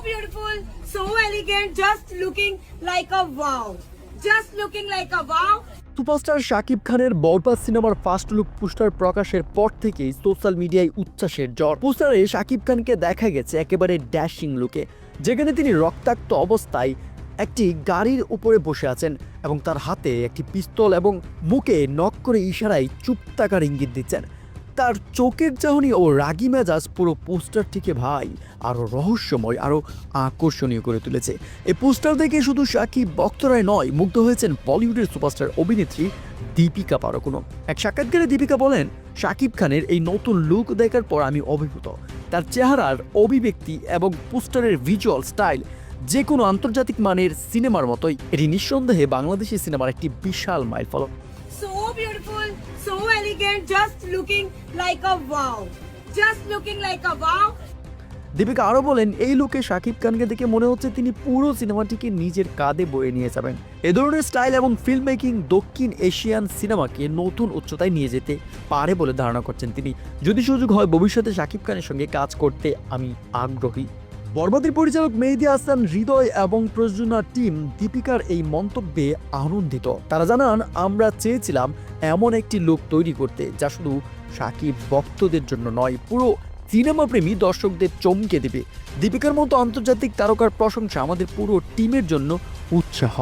beautiful, so elegant, just looking like a wow. Just looking like a wow. Superstar Shakib খানের বরবাদ সিনেমার first look poster প্রকাশের পর থেকেই social মিডিয়ায় উচ্ছ্বাসের জ্বর পোস্টারে শাকিব খানকে দেখা গেছে একেবারে ড্যাশিং লুকে যেখানে তিনি রক্তাক্ত অবস্থায় একটি গাড়ির উপরে বসে আছেন এবং তার হাতে একটি পিস্তল এবং মুখে নক করে ইশারায় চুপ থাকার ইঙ্গিত দিচ্ছেন তার চোখের চাহনি ও রাগি মেজাজ পুরো পোস্টারটিকে ভাই আরও রহস্যময় আরও আকর্ষণীয় করে তুলেছে। এই পোস্টার দেখে শুধু সাকিব বক্তরায় নয় মুগ্ধ হয়েছেন বলিউডের সুপারস্টার অভিনেত্রী দীপিকা পারকুনো এক সাক্ষাৎকারে দীপিকা বলেন শাকিব খানের এই নতুন লুক দেখার পর আমি অভিভূত। তার চেহারার অভিব্যক্তি এবং পোস্টারের ভিজুয়াল স্টাইল যে কোনো আন্তর্জাতিক মানের সিনেমার মতোই এটি নিঃসন্দেহে বাংলাদেশি সিনেমার একটি বিশাল মাইল ফলক So beautiful, so elegant, just looking like a wow. Just looking like a wow. Deepika আরও বলেন এই লুকে শাকিব খানকে দেখে মনে হচ্ছে তিনি পুরো সিনেমাটিকে নিজের কাঁধে বয়ে নিয়ে যাবেন এ ধরনের স্টাইল এবং ফিল্ম মেকিং দক্ষিণ এশিয়ান সিনেমাকে নতুন উচ্চতায় নিয়ে যেতে পারে বলে ধারণা করছেন তিনি যদি সুযোগ হয় ভবিষ্যতে শাকিব খানের সঙ্গে কাজ করতে আমি আগ্রহী বরবাদের পরিচালক মেহেদি হাসান হৃদয় এবং প্রযোজনা টিম দীপিকার এই মন্তব্যে আনন্দিত। তারা জানান, আমরা চেয়েছিলাম এমন একটি লোক তৈরি করতে, যা শুধু সাকিব ভক্তদের জন্য নয়, পুরো সিনেমা প্রেমী দর্শকদের চমকে দেবে। দীপিকার মতো আন্তর্জাতিক তারকার প্রশংসা আমাদের পুরো টিমের জন্য উৎসাহ।